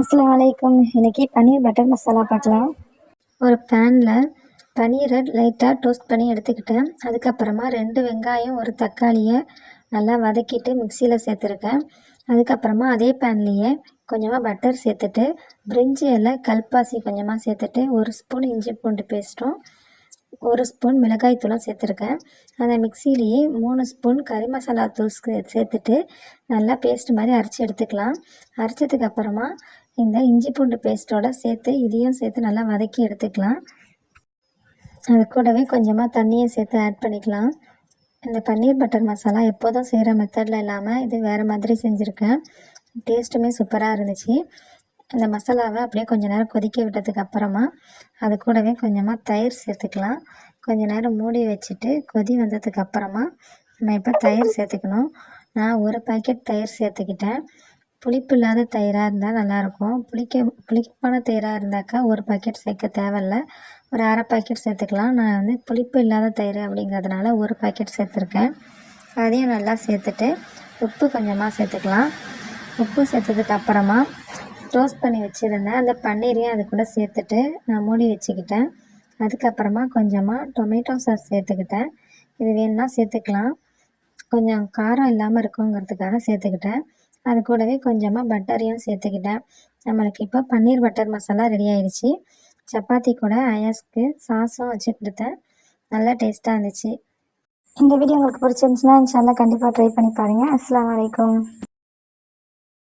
அஸ்லாம் வலைக்கம் இன்றைக்கி பன்னீர் பட்டர் மசாலா பார்க்கலாம். ஒரு பேனில் பன்னீரை லைட்டாக டோஸ்ட் பண்ணி எடுத்துக்கிட்டேன். அதுக்கப்புறமா ரெண்டு வெங்காயம் ஒரு தக்காளியை நல்லா வதக்கிட்டு மிக்சியில் சேர்த்துருக்கேன். அதுக்கப்புறமா அதே பேன்லேயே கொஞ்சமாக பட்டர் சேர்த்துட்டு பிரிஞ்சி இலை கல்பாசி கொஞ்சமாக சேர்த்துட்டு ஒரு ஸ்பூன் இஞ்சி பூண்டு பேஸ்ட்டும் ஒரு ஸ்பூன் மிளகாய் தூளும் சேர்த்துருக்கேன். அந்த மிக்சிலேயே மூணு ஸ்பூன் கறி மசாலா தூள் சேர்த்துட்டு நல்லா பேஸ்ட் மாதிரி அரைச்சி எடுத்துக்கலாம். அரைச்சதுக்கு அப்புறமா இந்த இஞ்சி பூண்டு பேஸ்ட்டோட சேர்த்து இதையும் சேர்த்து நல்லா வதக்கி எடுத்துக்கலாம். அது கூடவே கொஞ்சமாக தண்ணியை சேர்த்து ஆட் பண்ணிக்கலாம். இந்த பன்னீர் பட்டர் மசாலா எப்போதும் செய்கிற மெத்தடில் இல்லாமல் இது வேறு மாதிரி செஞ்சுருக்கேன். டேஸ்ட்டுமே சூப்பராக இருந்துச்சு. இந்த மசாலாவை அப்படியே கொஞ்ச நேரம் கொதிக்க விட்டதுக்கு அப்புறமா அது கூடவே கொஞ்சமாக தயிர் சேர்த்துக்கலாம். கொஞ்ச நேரம் மூடி வச்சுட்டு கொதி வந்ததுக்கு அப்புறமா நம்ம இப்போ தயிர் சேர்த்துக்கணும். நான் ஒரு பாக்கெட் தயிர் சேர்த்துக்கிட்டேன். புளிப்பு இல்லாத தயிராக இருந்தால் நல்லாயிருக்கும். புளிக்க புளிப்பான தயிராக இருந்தாக்கா ஒரு பாக்கெட் சேர்க்க தேவையில்ல. ஒரு அரை பாக்கெட் சேர்த்துக்கலாம். நான் வந்து புளிப்பு இல்லாத தயிர் அப்படிங்கிறதுனால ஒரு பாக்கெட் சேர்த்துருக்கேன். அதையும் நல்லா சேர்த்துட்டு உப்பு கொஞ்சமாக சேர்த்துக்கலாம். உப்பு சேர்த்ததுக்கு அப்புறமா டோஸ்ட் பண்ணி வச்சுருந்தேன். அந்த பன்னீரையும் அது கூட சேர்த்துட்டு நான் மூடி வச்சுக்கிட்டேன். அதுக்கப்புறமா கொஞ்சமாக டொமேட்டோ சாஸ் சேர்த்துக்கிட்டேன். இது வேணும்னா சேர்த்துக்கலாம். கொஞ்சம் காரம் இல்லாமல் இருக்குங்கிறதுக்காக சேர்த்துக்கிட்டேன். அது கூடவே கொஞ்சமாக பட்டரையும் சேர்த்துக்கிட்டேன். நம்மளுக்கு இப்போ பன்னீர் பட்டர் மசாலா ரெடி ஆயிடுச்சு. சப்பாத்தி கூட அயாஸ்க்கு சாஸும் வச்சு கொடுத்தேன். நல்லா டேஸ்ட்டாக இருந்துச்சு. இந்த வீடியோ உங்களுக்கு பிடிச்சிருந்துச்சுன்னா இன்ஷால்லாம் கண்டிப்பாக ட்ரை பண்ணி பாருங்கள் அஸ்லாம் வலைக்கம்